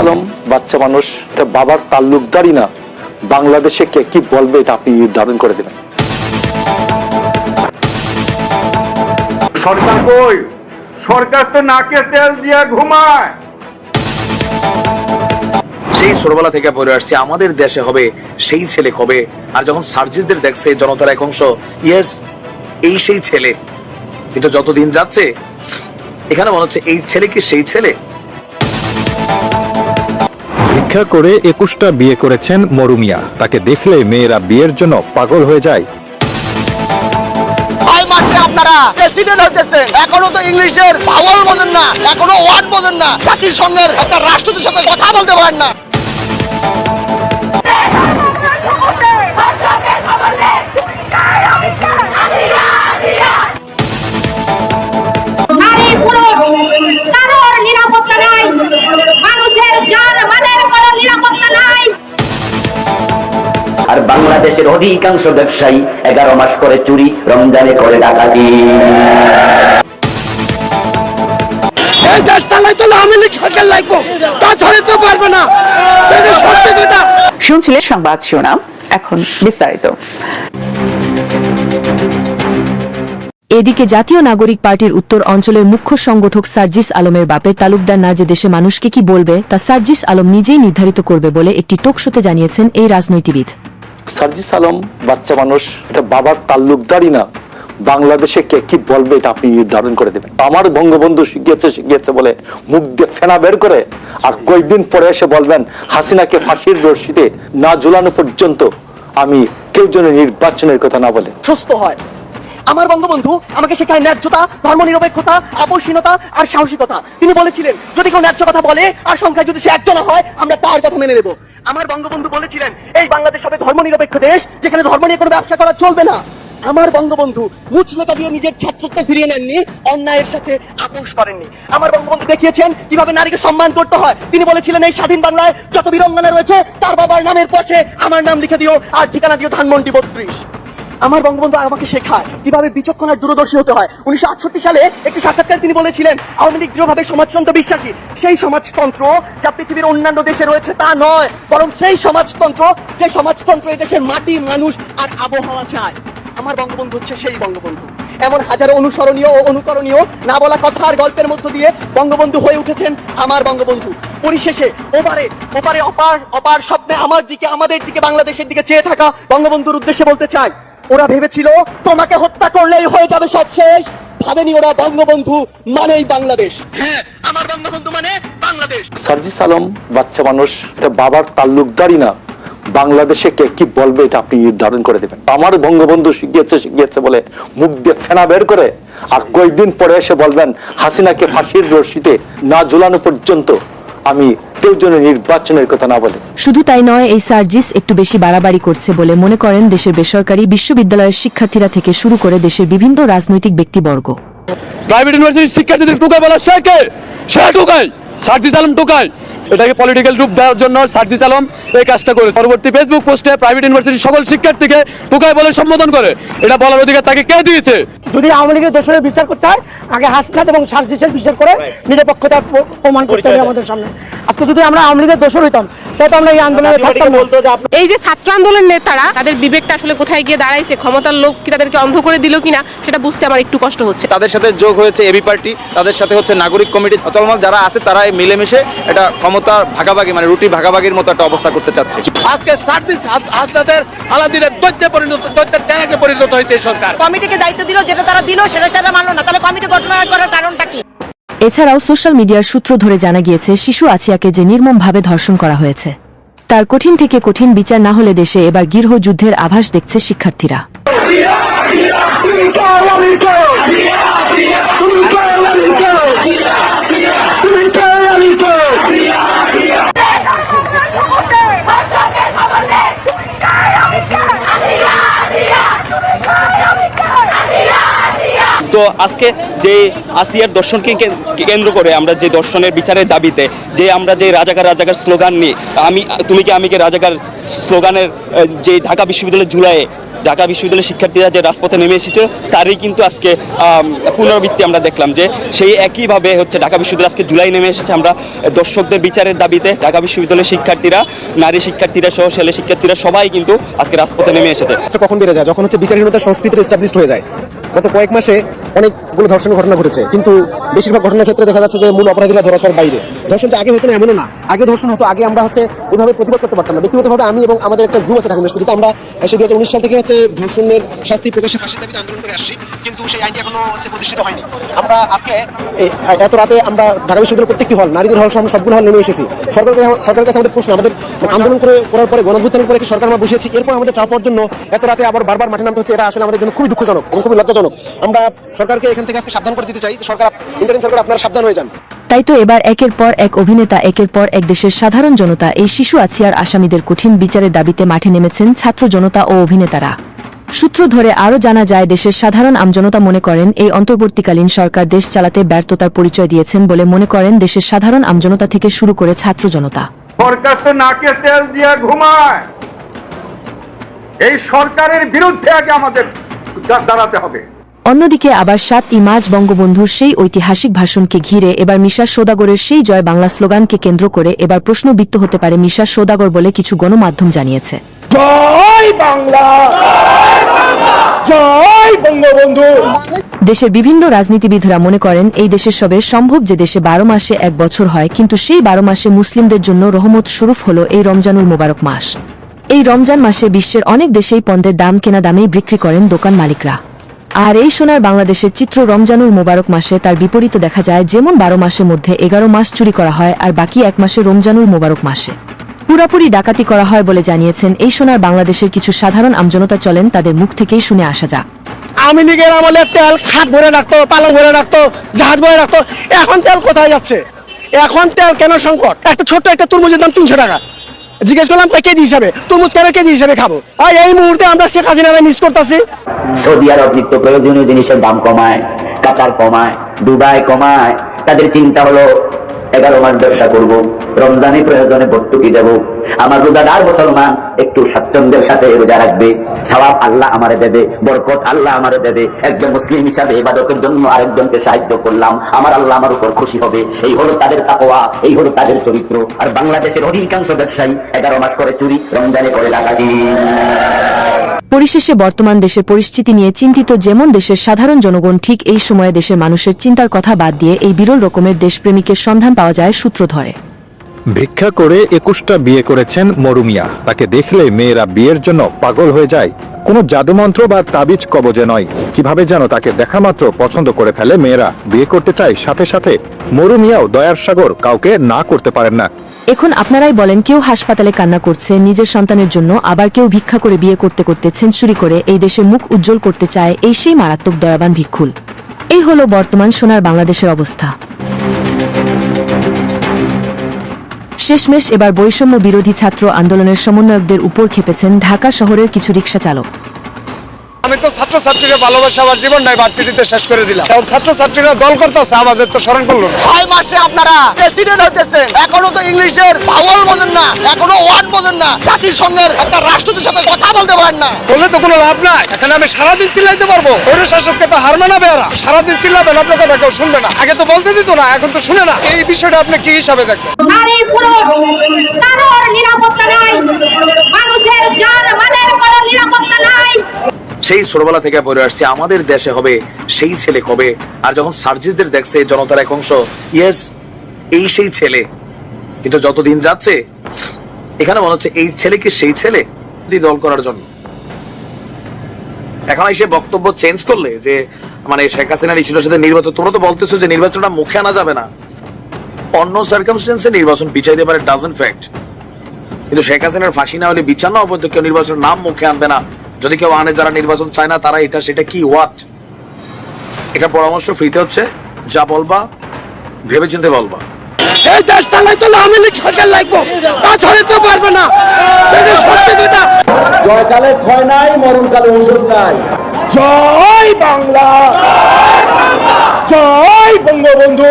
আলম বাচ্চা মানুষ এটা বাবার তাল্লুকদারই না। বাংলাদেশে কে কি বলবে এটা আপনি নির্ধারণ করে দেবেন। সরকার কই? সরকার তো নাকে তেল দিয়ে ঘুমায়। সেই ছোটবেলা থেকে পড়ে আসছে আমাদের দেশে হবে সেই ছেলে হবে আর যখন সার্জিসদের দেখছে জনতার এক অংশ ইয়েস এই সেই ছেলে। কিন্তু যত দিন যাচ্ছে এখানে মনে হচ্ছে এই ছেলে কি সেই ছেলে? ভিক্ষা করে একুশটা বিয়ে করেছেন মরুমিয়া তাকে দেখলে মেয়েরা বিয়ের জন্য পাগল হয়ে যায়। মাসে আপনারা প্রেসিডেন্ট হইতেছেন। এখনও তো ইংলিশের পাওয়ার বোঝেন না এখনও ওয়ার্ড বোঝেন না। জাতির সঙ্গে একটা রাষ্ট্রদের সাথে কথা বলতে পারেন না। আর বাংলাদেশের অধিকাংশ ব্যবসায়ী এগারো মাস করে চুরি রমজানে করে ডাকাতি। এই দেশ চালাই তো আওয়ামী লীগ সরকার লাগবো। তাছাড়া তো পারবে না। সত্যি কথা? শুনছিলেন সংবাদ শিরোনাম এখন বিস্তারিত। এদিকে জাতীয় নাগরিক পার্টির উত্তর অঞ্চলের মুখ্য সংগঠক সার্জিস আলমের বাপের তালুকদার না যে দেশে মানুষকে কি বলবে তা সার্জিস আলম নিজেই নির্ধারিত করবে বলে একটি টোকশোতে জানিয়েছেন এই রাজনীতিবিদ। সার্জিস আলম, বাচ্চা মানুষ, এটা বাবার তাল্লুকদারই না। বাংলাদেশে কে কি বলবে এটা আপনি নির্ধারণ করে দেবেন। আমার বঙ্গবন্ধু শিখিয়েছে শিখিয়েছে বলে মুখ দিয়ে ফেনা বের করে, আর কয়েকদিন পরে এসে বলবেন, হাসিনাকে ফাঁসির রশিতে না ঝুলানো পর্যন্ত আমি কেউ যেন নির্বাচনের কথা না বলে। সুস্থ হয়। আমার বঙ্গবন্ধু আমাকে শেখায় ন্যায্যতা ধর্ম নিরপেক্ষতা আপসীনতা আর সাহসিকতা। তিনি বলেছিলেন, যদি কেউ ন্যায্য কথা বলে আর সংখ্যায় যদি সে একজন হয়, আমরা তার কথা মেনে নেব। আমার বঙ্গবন্ধু বলেছিলেন, এই বাংলাদেশ হবে ধর্ম নিরপেক্ষ দেশ, যেখানে ধর্ম নিয়ে কোনো ব্যবসা করা চলবে না। আমার বঙ্গবন্ধু মুচলেতা দিয়ে নিজের ছাত্রত্ব ফিরিয়ে নেননি, অন্যায়ের সাথে আপোষ করেননি। আমার বঙ্গবন্ধু দেখিয়েছেন কীভাবে নারীকে সম্মান করতে হয়। তিনি বলেছিলেন, এই স্বাধীন বাংলায় যত বীরঙ্গনা রয়েছে, তার বাবার নামের পাশে আমার নাম লিখে দিও, আর ঠিকানা দিও ধানমন্ডি বত্রিশ। আমার বঙ্গবন্ধু আমাকে শেখায় কীভাবে বিচক্ষণ আর দূরদর্শী হতে হয়। উনিশশো আটষট্টি সালে একটি সাক্ষাৎকার তিনি বলেছিলেন, আওয়ামী লীগ দৃঢ়ভাবে সমাজতন্ত্র বিশ্বাসী। সেই সমাজতন্ত্র যা পৃথিবীর অন্যান্য দেশে রয়েছে তা নয়, বরং সেই সমাজতন্ত্র যে সমাজতন্ত্র এই দেশের মাটি, মানুষ আর আবহাওয়া চায়। আমার বঙ্গবন্ধু হচ্ছে সেই বঙ্গবন্ধু। এমন হাজারো অনুসরণীয় ও অনুকরণীয় না বলা কথা আর গল্পের মধ্য দিয়ে বঙ্গবন্ধু হয়ে উঠেছেন আমার বঙ্গবন্ধু। পরিশেষে ওপারে ওপারে অপার অপার স্বপ্নে আমার দিকে, আমাদের দিকে, বাংলাদেশের দিকে চেয়ে থাকা বঙ্গবন্ধুর উদ্দেশ্যে বলতে চাই ওরা ভেবেছিল তোমাকে হত্যা করলেই হয়ে যাবে সব শেষ। ভাবেনি ওরা বঙ্গবন্ধু মানেই বাংলাদেশ। হ্যাঁ আমার বঙ্গবন্ধু মানে বাংলাদেশ। সার্জিস আলম বাচ্চা মানুষ এটা বাবার তাল্লুকদারই না। বাংলাদেশে কে কি বলবে এটা আপনি নির্ধারণ করে দেবেন। আমার বঙ্গবন্ধু শিখিয়েছে শিখিয়েছে বলে মুখ দিয়ে ফেনা বের করে। আর কয়েকদিন পরে এসে বলবেন হাসিনাকে ফাঁসির রশিতে না ঝুলানো পর্যন্ত আমি কেউ যেন নির্বাচনের কথা না বলে। শুধু তাই নয় এই সার্জিস একটু বেশি বাড়াবাড়ি করছে বলে মনে করেন দেশের বেসরকারি বিশ্ববিদ্যালয়ের শিক্ষার্থীরা থেকে শুরু করে দেশের বিভিন্ন রাজনৈতিক ব্যক্তিবর্গ। প্রাইভেট ইউনিভার্সিটির শিক্ষার্থীদের টুকাই বলা শেখে সে টোকাই সার্জিস আলম টোকাই এটাকে পলিটিক্যাল রূপ দেওয়ার জন্য সার্জিস আলম এই কাজটা করে পরবর্তী ফেসবুক পোস্টে প্রাইভেট ইউনিভার্সিটির সকল শিক্ষার্থীকে টোকাই বলে সম্বোধন করে। এটা বলার অধিকার তাকে কে দিয়েছে? যদি আওয়ামী লীগের দোষরের বিচার করতে হয় আগে হাসনাত এবং সার্জিসের বিচার করে নিরপেক্ষতা প্রমাণ করতে হবে আমাদের সামনে। আজকে যদি আমরা আওয়ামী লীগের দোষর হইতাম তাহলে আমরা এই আন্দোলনে থাকতাম না। এই যে ছাত্র আন্দোলন নেতারা তাদের বিবেকটা আসলে কোথায় গিয়ে দাঁড়াইছে ক্ষমতার লোক কি তাদেরকে অন্ধ করে দিল কিনা সেটা বুঝতে আমার একটু কষ্ট হচ্ছে। তাদের সাথে যোগ হয়েছে এবি পার্টি তাদের সাথে হচ্ছে নাগরিক কমিটি চলমান যারা আছে তারা মিলেমিশে এটা ক্ষমতা ভাগাভাগি মানে রুটি ভাগাভাগির মতো একটা অবস্থা করতে চাচ্ছে। আজকে সার্জিস হাসনাদের আলাদিনের দৈত্যে পরিণত দৈত্যের চেনাকে পরিণত হয়েছে এই সরকার। কমিটিকে দায়িত্ব দিল যেটা তারা দিল সেটা সেটা মানলো না। তাহলে কমিটি গঠন করার কারণটা কি? এছাড়াও সোশ্যাল মিডিয়ার সূত্র ধরে জানা গিয়েছে শিশু আছিয়াকে যে নির্মমভাবে ধর্ষণ করা হয়েছে। তার কঠিন থেকে কঠিন বিচার না হলে দেশে এবার গৃহ যুদ্ধের আভাস দেখছে শিক্ষার্থীরা। আজকে যে আসিয়ার দর্শনকে কেন্দ্র করে আমরা যে দর্শনের বিচারের দাবিতে, যে আমরা যে রাজাকার রাজাকার স্লোগান নিয়ে, আমি, তুমি কি আমি কে রাজাকার স্লোগানের যে ঢাকা বিশ্ববিদ্যালয়ের জুলাইয়ে ঢাকা বিশ্ববিদ্যালয়ের শিক্ষার্থীরা যে রাজপথে নেমে এসেছিল তারই কিন্তু আজকে পুনরাবৃত্তি আমরা দেখলাম যে সেই একইভাবে হচ্ছে ঢাকা বিশ্ববিদ্যালয় আজকে জুলাই নেমে এসেছে আমরা দর্শকদের বিচারের দাবিতে, ঢাকা বিশ্ববিদ্যালয়ের শিক্ষার্থীরা, নারী শিক্ষার্থীরা সহ ছেলে শিক্ষার্থীরা সবাই কিন্তু আজকে রাজপথে নেমে এসেছে। কখন বেড়ে যায়? যখন হচ্ছে বিচারহীনতা সংস্কৃতির এস্টাবলিশড হয়ে যায়। গত কয়েক মাসে অনেকগুলো ধর্ষণের ঘটনা ঘটেছে। কিন্তু বেশিরভাগ ঘটনার ক্ষেত্রে দেখা যাচ্ছে যে মূল অপরাধীরা ধরাছোঁয়ার বাইরে। ধর্ষণ যে আগে হতো না, এমনও না। আগে ধর্ষণ হতো, আগে আমরা হচ্ছে ওইভাবে প্রতিবাদ করতে পারতাম না। ব্যক্তিগতভাবে আমি এবং আমাদের একটা গ্রুপ আছে ঢাকা ইউনিভার্সিটিতে আমরা সেই দু সাল থেকে হচ্ছে ধর্ষণের শাস্তি, প্রকাশের ফাঁসির দাবিতে আন্দোলন করে আসছি, কিন্তু সেই আইনটি এখনও হচ্ছে প্রতিষ্ঠিত হয়নি। আমরা আজকে এত রাতে আমরা ঢাকা বিশ্ববিদ্যালয়ের প্রত্যেকটি হল নারীদের হল সহ সবগুলো হল নেমে এসেছি। সরকারকে, সরকারের কাছে আমাদের প্রশ্ন, আমাদের আন্দোলন করে, করার পরে গণভুত্থানের পরে একটি সরকার আমরা বসিয়েছি এরপর আমাদের চাপ পাওয়ার জন্য এত রাতে আবার বারবার মাঠে নামতে হচ্ছে, এটা আসলে আমাদের জন্য খুবই দুঃখজনক এবং খুবই লজ্জাজনক। আমরা সরকারকে এখান থেকে আজকে সাবধান করে দিতে চাই, সরকার ইন্টারিম সরকার আপনারা সাবধান হয়ে যান। তাই তো এবার একের পর এক অভিনেতা, একের পর এক দেশের সাধারণ জনতা, এই শিশু আছিয়ার আসামিদের কঠিন বিচারের দাবিতে মাঠে নেমেছেন ছাত্র জনতা ও অভিনেতারা। সূত্র ধরে আরও জানা যায়, দেশের সাধারণ আমজনতা মনে করেন, এই অন্তর্বর্তীকালীন সরকার দেশ চালাতে ব্যর্থতার পরিচয় দিয়েছেন বলে মনে করেন দেশের সাধারণ আমজনতা থেকে শুরু করে ছাত্র জনতা। তেল দিয়া ঘুমায়। এই সরকারের বিরুদ্ধে আগে আমাদের দাঁড়াতে হবে। অন্যদিকে আবার সাত ই মার্চ বঙ্গবন্ধুর সেই ঐতিহাসিক ভাষণকে ঘিরে এবার মিশা সৌদাগরের সেই জয় বাংলা স্লোগানকে কেন্দ্র করে এবার প্রশ্নবিত্ত হতে পারে মিশা সৌদাগর বলে কিছু গণমাধ্যম জানিয়েছে। দেশের বিভিন্ন রাজনীতিবিদরা মনে করেন এই দেশের সবে সম্ভব যে দেশে বারো মাসে এক বছর হয় কিন্তু সেই বারো মাসে মুসলিমদের জন্য রহমত শরুফ হল এই রমজানুল মোবারক মাস। এই রমজান মাসে বিশ্বের অনেক দেশেই পণ্যের দাম কেনা দামেই বিক্রি করেন দোকান মালিকরা। আর এই সোনার বাংলাদেশের চিত্র রমজানুল মোবারক মাসে তার বিপরীত দেখা যায়, যেমন বারো মাসের মধ্যে এগারো মাস চুরি করা হয় আর বাকি এক মাসে রমজানুল মোবারক মাসে। পুরাপুরি ডাকাতি করা হয় বলে জানিয়েছেন, এই সোনার বাংলাদেশের কিছু সাধারণ আমজনতা চলেন তাদের মুখ থেকেই শুনে আসা যাক। আওয়ামী লীগের আমলে তেল খাট ভরে রাখতো, পালং ভরে রাখতো, জাহাজ ভরে রাখতো, এখন তেল কোথায় যাচ্ছে? এখন তেল কেন সংকট? একটা ছোট্ট একটা তরমুজের দাম তিনশো টাকা। জিজ্ঞেস করলাম তাই কেজি হিসাবে? তরমুজ কেন কেজি হিসাবে খাব? আর এই মুহূর্তে আমরা শেখ হাসিনা মিস করতেছি। সৌদি আরব নিত্য প্রয়োজনীয় জিনিসের দাম কমায়, কাতার কমায়, দুবাই কমায়। তাদের চিন্তা হলো এগারো মাস ব্যবসা করব, রমজানে প্রয়োজনে ভর্তুকি দেব। আমার রোজাদার মুসলমান একটু স্বাচ্ছন্দ্যের সাথে রোজা রাখবে। সওয়াব আল্লাহ আমারে দেবে, বরকত আল্লাহ আমারে দেবে। একজন মুসলিম হিসাবে ইবাদতের জন্য আরেকজনকে সাহায্য করলাম। আমার আল্লাহ আমার উপর খুশি হবে। এই হলো তাদের তাকওয়া, এই হলো তাদের চরিত্র। আর বাংলাদেশের অধিকাংশ ব্যবসায়ী এগারো মাস করে চুরি, রমজানে করে ডাকাতি। পরিশেষে বর্তমান দেশের পরিস্থিতি নিয়ে চিন্তিত যেমন দেশের সাধারণ জনগণ, ঠিক এই সময়ে দেশের মানুষের চিন্তার কথা বাদ দিয়ে এই বিরল রকমের দেশপ্রেমিকের সন্ধান পাওয়া যায় সূত্র ধরে। ভিক্ষা করে একুশটা বিয়ে করেছেন মরুমিয়া তাকে দেখলে মেয়েরা বিয়ের জন্য পাগল হয়ে যায়। কোনো জাদুমন্ত্র বা তাবিজ কবজে নয়। কীভাবে যেন তাকে দেখা মাত্র পছন্দ করে ফেলে মেয়েরা। বিয়ে করতে চায় সাথে সাথে মরুমিয়াও দয়ার সাগর কাউকে না করতে পারেন না। এখন আপনারাই বলেন, কেউ হাসপাতালে কান্না করছে, নিজের সন্তানের জন্য আবার কেউ ভিক্ষা করে বিয়ে করতে করতে সেঞ্চুরি করে এই দেশের মুখ উজ্জ্বল করতে চায় এই সেই মারাত্মক দয়াবান ভিক্ষুল। এই হলো বর্তমান সোনার বাংলাদেশের অবস্থা। শেষমেশ এবার বৈষম্য বিরোধী ছাত্র আন্দোলনের সমন্বয়কদের উপর খেপেছেন ঢাকা শহরের কিছু রিক্সা চালক আমি তো ছাত্র ছাত্রীরা ভালোবাসা আমার জীবন নাই ভার্সিটিতে শেষ করে দিলাম। কারণ ছাত্র ছাত্রীরা দল করতেছে আমাদের তো স্মরণ করল ছয় মাসে আপনারা প্রেসিডেন্ট হইতেছেন। এখনও তো ইংলিশের পাওয়াল বোঝেন না এখনও ওয়ার্ড বোঝেন না জাতিসংঘের একটা রাষ্ট্রদের সাথে কথা বলতে পারেন না। বলে তো কোনো লাভ নাই। এখানে আমি সারাদিন চিল্লাইতে পারব। ওর শাসককে তো হার মানাবে এরা। সারাদিন চিল্লাবেন আপনার কথা কেউ শুনবে না। আগে তো বলতে দিত না এখন তো শুনে না। এই বিষয়টা আপনি কি হিসাবে দেখবেন নারী পুরুষ কারোর নিরাপত্তা নাই মানুষের জান মালের কোনো নিরাপত্তা নাই সেই ছোটবেলা থেকে পড়ে আসছে, আমাদের দেশে হবে, সেই ছেলে কবে? আর যখন সার্জিসদের দেখছে, জনতার এক অংশ ইয়েস, এই সেই ছেলে। কিন্তু যত দিন যাচ্ছে, এখানে মনে হচ্ছে, এই ছেলে কি সেই ছেলে? দল করার জন্য। এখন এসে বক্তব্য চেঞ্জ করলে যে মানে শেখ হাসিনার ইস্যুটার সাথে নির্বাচন, তোমরা তো বলতেছো যে নির্বাচনটা মুখে আনা যাবে না। অন্য সার্কামস্টেন্সে নির্বাচন বিচাইতে পারে ডাজেন্ট ফ্যাক্ট কিন্তু শেখ হাসিনার ফাঁসি না হলে বিচার না কেউ নির্বাচনের নাম মুখে আনবে না। যদি কেউ আনে যারা নির্বাচন চায় না তারা এটা সেটা কি হোয়াট এটা পরামর্শ ফ্রিতে হচ্ছে যা বলবা ভেবে চিন্তে বলবা। এই দেশ চালাই তো আওয়ামী লীগ সরকার লাগবো তাছাড়া তো পারবে না। সত্যি কথা। জয়কালে ক্ষয় নাই মরণকালে ওষুধ নাই। জয় বাংলা। জয় বঙ্গবন্ধু।